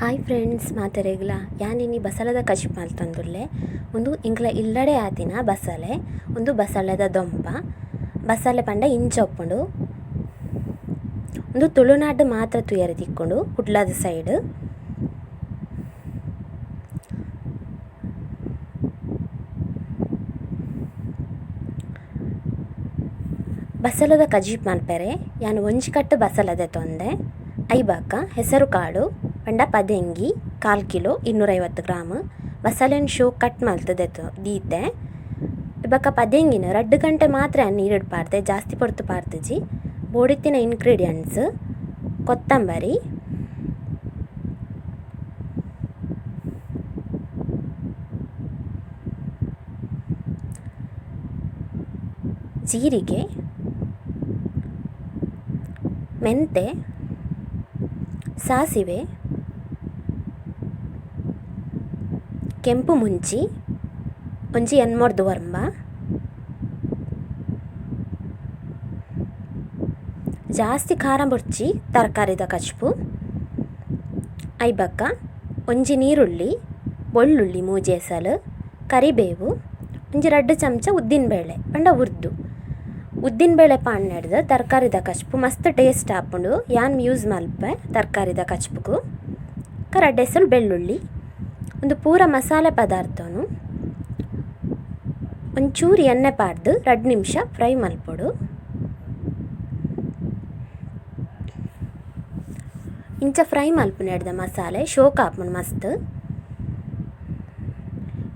Hi friends, ಮಾತೆರೆಗ್ಲ. ಯಾನಿನಿ ಬಸಳದ ಕಶಿಪ್ ಮಲ್ತೊಂದುಲ್ಲೆ ಒಂದು ಇಂಕ್ಲ ಇಲ್ಲಡೆ ಆತಿನ ಬಸಳೆ, ಒಂದು ಬಸಳೆದ ದೊಂಪ. ಬಸಳೆ ಪಂಡ ಇಂಚೊಪ್ಪುಂಡು ಒಂದು ತುಳುನಾಡು ಮಾತ್ರ ತುಯರೆ ತಿಕ್ಕೊಂಡು ಕುಡ್ಲದ ಸೈಡ್. ಬಸಳದ ಕಜೀಪ್ ಮಲ್ಪೆರೆ ಯಾನು ಒಂಜಿ ಕಟ್ಟು ತೊಂದೆ, ಐಬಾಕ, ಹೆಸರು ಕಾಳು ಪಂಡ ಪದೆಂಗಿ, ಕಾಲು ಕಿಲೋ, ಇನ್ನೂರೈವತ್ತು ಗ್ರಾಮ್. ಬಸಲೆನ್ ಶೋ ಕಟ್ ಮಲ್ತದೆ ದೀತೆ. ಇವಾಗ ಪದೆಂಗಿನ ರಡ್ಡು ಗಂಟೆ ಮಾತ್ರ ನೀರಿಡ್ ಪಾಡ್ದೆ ಜಾಸ್ತಿ ಪೊರ್ತು ಪಾರ್ತಜಿ ಬೋಡಿತ್ತಿನ ಇನ್ಗ್ರೀಡಿಯೆಂಟ್ಸ್ ಕೊತ್ತಂಬರಿ. ಜೀರಿಗೆ. ಮೆಂತೆ. ಸಾಸಿವೆ. ಕೆಂಪು ಮುಂಚಿ, ಒಂಜಿ ಎನ್ಮೋರ್ದು ವರ್ಮ, ಜಾಸ್ತಿ ಖಾರ ಬುರ್ಚಿ ತರಕಾರಿದ ಕಚ್ಪು ಐಬಕ್ಕ ಒಂಜಿ ನೀರುಳ್ಳಿ, ಒಳ್ಳುಳ್ಳಿ ಮೂಜಿ ಎಸಲು, ಕರಿಬೇವು, ಒಂಜಿ ರಡ್ಡು ಚಮಚ ಉದ್ದಿನಬೇಳೆ, ಪಂಡ ಉರ್ದು. ಉದ್ದಿನಬೇಳೆ ಪಾಡ್ನೆಡ್ದು ತರಕಾರಿದ ಕಚ್ಪು ಮಸ್ತ್ ಟೇಸ್ಟ್ ಆಪುಂಡು, ಯಾನ್ ಯೂಸ್ ಮಲ್ಪೆ ತರಕಾರಿದ ಕಚ್ಪುಗು. ಕರಡ್ಡೆಸಲು ಬೆಳ್ಳುಳ್ಳಿ ಒಂದು ಪೂರ ಮಸಾಲೆ ಪದಾರ್ಥನು, ಒಂಚೂರು ಎಣ್ಣೆ ಪಾಡ್ದು ಎರಡು ನಿಮಿಷ ಫ್ರೈ ಮಲ್ಪೊಡು ಇಂಚ ಫ್ರೈ ಮಲ್ಪುನೆಡ್ದ ಮಸಾಲೆ ಶೋಕ್ ಆಪುಂಡು ಮಸ್ತ್.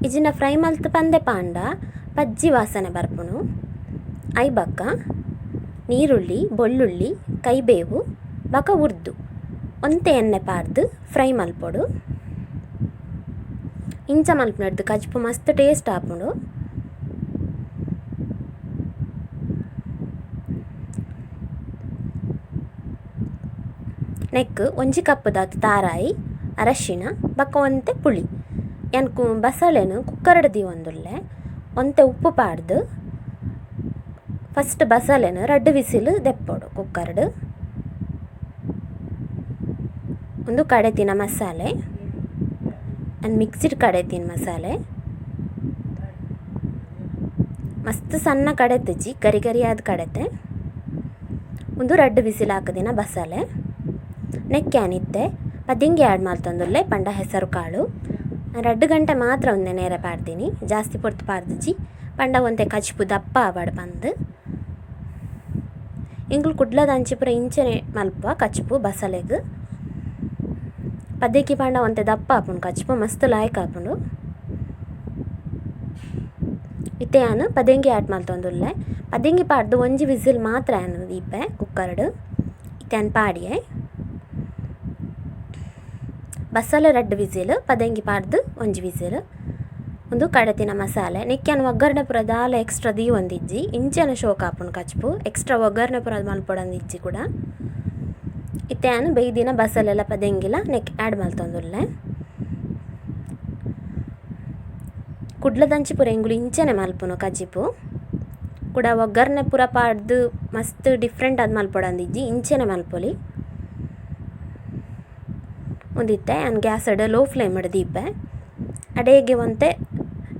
ಇಜಿನ ಫ್ರೈ ಮಲ್ತ್ ಪಂದೆ ಪಾಂಡ, ಪಜ್ಜಿ ವಾಸನೆ ಬರ್ಪುನು ಐಬಕ್ಕ, ನೀರುಳ್ಳಿ, ಬೊಳ್ಳುಳ್ಳಿ ಕೈಬೇವು ಬಕ ಉರ್ದು ಒಂತೆ ಎಣ್ಣೆ ಪಾಡ್ದು ಫ್ರೈ ಮಲ್ಪೊಡು ಇಂಚ ಮಲ್ಪುನಡ್ದು ಕಜ್ಪು ಮಸ್ತ್ ಟೇಸ್ಟ್ ಆಪುಂಡು ನೆಕ್ ಒಂಜಿ ಕಪ್ ದಾತ್ ತಾರಾಯಿ ಅರಶಿನ ಬಕ್ಕ ಒಂತೆ ಪುಳಿ. ಎನ್ಕು ಬಸಳೆನು ಕುಕ್ಕರ್ಡ್ ಒಂದುಲ್ಲೆ ಒಂತೆ ಉಪ್ಪು ಪಾಡ್ದು. First ಬಸಳೆನು ರಡ್ಡು whistle ದೆಪ್ಪೊಡು ಕುಕ್ಕರ್ಡ್. ಒಂದು ಕಡೆತಿನ ಮಸಾಲೆ. ಅಂಡ್ ಮಿಕ್ಸಿಡ್ ಕಡೆತಿನ ಮಸಾಲೆ. ಮಸ್ತ್ ಸಣ್ಣ ಕಡೆತಜಿ ಗರಿ ಗರಿಯಾದ ಕಡೆತೆ ಒಂದು ರಡ್ಡ್ ವಿಸಿಲ್ ಹಾಕದಿನ ಅನಿತ್ತೆ ಪದಿಂಗೆ ಆ್ಯಡ್ ಮಾಡ್ತಂದುಲ್ಲೆ, ಪಂಡ ಹೆಸರು ಕಾಳು. ರಡ್ಡ್ ಗಂಟೆ ಮಾತ್ರ ಒಂದೆ ನೇರ ಪಾಡ್ತೀನಿ, ಜಾಸ್ತಿ ಪೊರ್ತು ಪಾಡ್ದಿಜಿ ಪಂಡ ಒಂತೆ ಕಚ್ಪು ದಪ್ಪ ಆವಡ್ ಬಂದು. ಇಂಗ್ಳು ಕುಡ್ಲದ ಅಂಚಿಪುರ ಇಂಚನೆ ಮಲ್ಪ ಕಚ್ಪು ಬಸಳೆಗ್ ಪದ್ದೆಕಿ ಪಂಡ ಒಂತೆ ದಪ್ಪ ಆಪುಂಡು ಕಚ್ಪು ಮಸ್ತ್ ಲಾಯ್ಕ್ ಆಪುಂಡು. ಇತ್ತೆ ಯಾನ್ ಪದೆಂಗಿ ಆ್ಯಡ್ ಮಲ್ತೊಂದುಲ್ಲೆ ಪದೆಂಗಿ ಪಾಡ್ದು ಒಂಜಿ ವಿಸಿಲ್ ಮಾತ್ರ ಆ್ಯನ್ ದೀಪೆ, ಕುಕ್ಕರ್ಡ್. ಇತ್ತೆ ಆನ್ ಪಾಡಿಯೆ. ಬಸಳೆ ರಡ್ಡ್ ವಿಸಿಲ್, ಪದೆಂಗಿ ಪಾಡ್ದು ಒಂಜಿ ವಿಸಿಲ್. ಒಂದು ಕಡತಿನ ಮಸಾಲೆ. ನಿಕ್ಕ್ಯಾನ್ ಒಗ್ಗರಣೆ ಪೂರ ದಾಲ ಎಕ್ಸ್ಟ್ರಾ ದೀ ಒಂದಿಜ್ಜಿ ಇಂಚೆನ ಶೋಕ್ ಆಪುಂಡು ಕಚ್ಪು ಎಕ್ಸ್ಟ್ರಾ ಒಗ್ಗರಣೆ ಪೂರ ಮಲ್ಪೊಡೊಂದಿಜ್ಜಿ ಕೂಡ. ಇತ್ತೆ ಬೇಯ್ ದಿನ ಬಸಲೆಲ್ಲ ಪದೆಂಗಿಲ್ಲ ನೆಕ್ ಆ್ಯಡ್ ಮಲ್ತೊಂದುಲ್ಲೆ ಕುಡ್ಲದಂಚಿ ಪೂರ ಎಂಗುಲು ಇಂಚೆನೆ ಮಲ್ಪುನು ಕಜಿಪು ಕೂಡ ಒಗ್ಗರಣೆ ಪೂರ ಪಾಡ್ದು ಮಸ್ತ್ ಡಿಫ್ರೆಂಟ್ ಅದು ಮಲ್ಪಡಂದಿದ್ದು ಇಂಚೆನೆ ಮಲ್ಪೊಲಿ ಒಂದಿತ್ತೆ ಆನ್ ಅಡ ಲೋ ಫ್ಲೇಮ್ ದೀಪೆ. ಅಡೆಗೆ ಒಂತೆ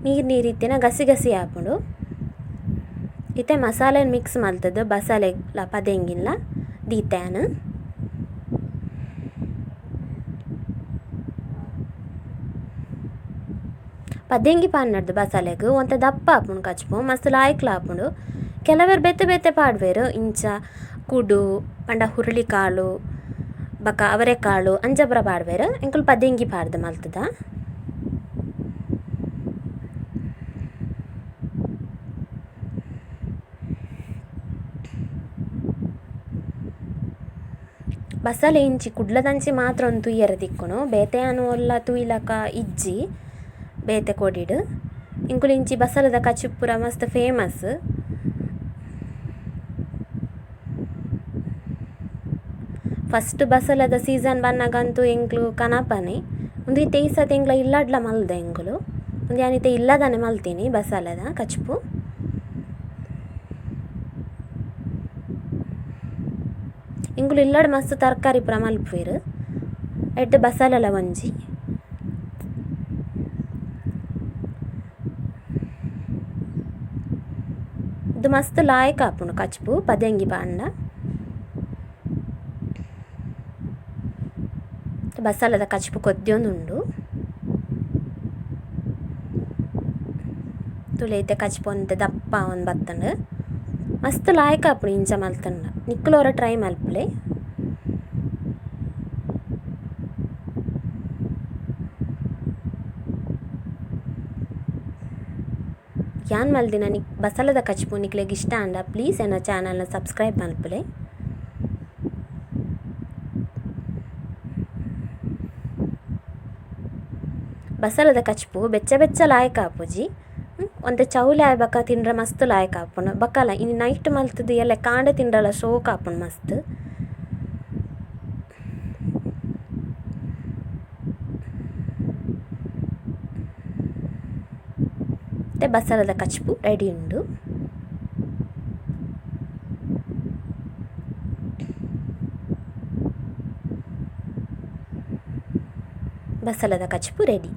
ನೀರು ನೀರಿತ್ತಿನ ಗಸಿ ಗಸಿ ಹಾಕೊಂಡು ಇತ್ತೆ ಮಸಾಲೆನ್ ಮಿಕ್ಸ್ ಮಲ್ತದ್ದು ಬಸಾಲೆ ಪದೆಂಗಿಲ್ಲ ದೀತೆ ಆನ್ ಪದ್ದೆಂಗಿ ಪಾನ್ನಡ್ದು ಬಸಳೆಗ್ ಒಂತೆ ದಪ್ಪ ಆಪುಂಡು ಕಚ್ಪು ಮಸ್ತ್ ಲಾಯ್ಕ್ಲ ಆಪುಂಡು ಕೆಲವೆರ್ ಬೆತೆ ಬೆತೆ ಪಾಡ್ವೆರ್ ಇಂಚ ಕುಡು ಪಂಡ ಹುರುಳಿ ಕಾಳು ಬಕ ಅವರೆಕಾಳು ಅಂಚ ಪೂರ ಪಾಡ್ವೆರ್ ಎಂಕುಲು ಪದ್ದೆಂಗಿ ಪಾಡ್ದ್ ಮಲ್ತದ ಬಸಳೆ ಇಂಚಿ ಕುಡ್ಲದಂಚಿ ಮಾತ್ರ ಒಂದು ತೂಯರೆ ತಿಕ್ಕುನು ಬೇತೆ ಆನ್ ಒಲ್ಲ ತೂಯಿಲಕ ಇಜ್ಜಿ ಬೇತೆ ಕೊಡಿಡ್ ಇಂಕುಲು ಇಂಚಿ ಬಸಲದ ಕಚ್ಚಿಪ್ ಮಸ್ತ್ ಫೇಮಸ್ ಫಸ್ಟ್ ಬಸಲದ ಸೀಸನ್ ಬನ್ನಗಂತೂ ಎಂಕ್ಲು ಕನಪನೆ ಒಂದು ಈ ಸತಿ ಎಂಕ್ಲ ಇಲ್ಲಡ್ಲ ಮಲ್ದೆ ಎಂಕುಲು ಒಂದು ಯಾನ್ ಇಲ್ಲದಾನೆ ಮಲ್ತೀನಿ ಬಸಲದ ಕಚ್ಚು ಇಂಗುಲು ಇಲ್ಲಡ್ ಮಸ್ತ್ ತರಕಾರಿ ಪೂರ ಮಲ್ಪುವೆರ್ ಎಡ್ಡೆ ಬಸಲಲ ಒಂಜಿ ಇದು ಮಸ್ತ್ ಲಾಯ್ಕ್ ಆಪುಂಡು ಕಚ್ಪು ಪದಂಗಿ ಪಾಂಡ ಬಸಲದ ಕಚ್ಪು ಕೊದ್ಯೊಂದುಂಡು ತುಲೈತೆ ಕಚ್ಪು ಒಂತೆ ದಪ್ಪ ಒಂದು ಬತ್ತಂಡು ಮಸ್ತ್ ಲಾಯ್ಕ್ ಆಪುಂಡು ಇಂಚ ಮಲ್ತಂಡ ನಿಕ್ಲೋರ ಟ್ರೈ ಮಲ್ಪುಲೆ ಮಲ್ದಿನ ನಿಕ್ ಬಸಲದ ಕಚ್ಪು ನಿಕ್ಲೆಗ್ ಇಷ್ಟ ಅಂಡ ಪ್ಲೀಸ್ ಎನ್ನ ಚಾನಲ್ನ ಸಬ್ಸ್ಕ್ರೈಬ್ ಮಲ್ಪುಲೆ ಬಸಲದ ಕಚ್ಪು ಬೆಚ್ಚ ಬೆಚ್ಚ ಲಾಯಕ ಆಪುಜಿ ಒಂದು ಆಯ್ ಆಯ್ಬಕ್ಕ ತಿಂಡ್ರೆ ಮಸ್ತ್ ಲಾಯಕ ಆಪುಂಡು ಬಕ್ಕಲ ಇನ್ನು ನೈಟ್ ಮಲ್ತದು ಎಲ್ಲ ಕಾಂಡೆ ತಿಂಡ್ರಲ ಶೋಕ ಆಪುಂಡು ಮಸ್ತ್. ಮತ್ತೆ ಬಸಲದ ಕಚ್ಪು ರೆಡಿ ಉಂಡು. ಬಸಲದ ಕಚ್ಪು ರೆಡಿ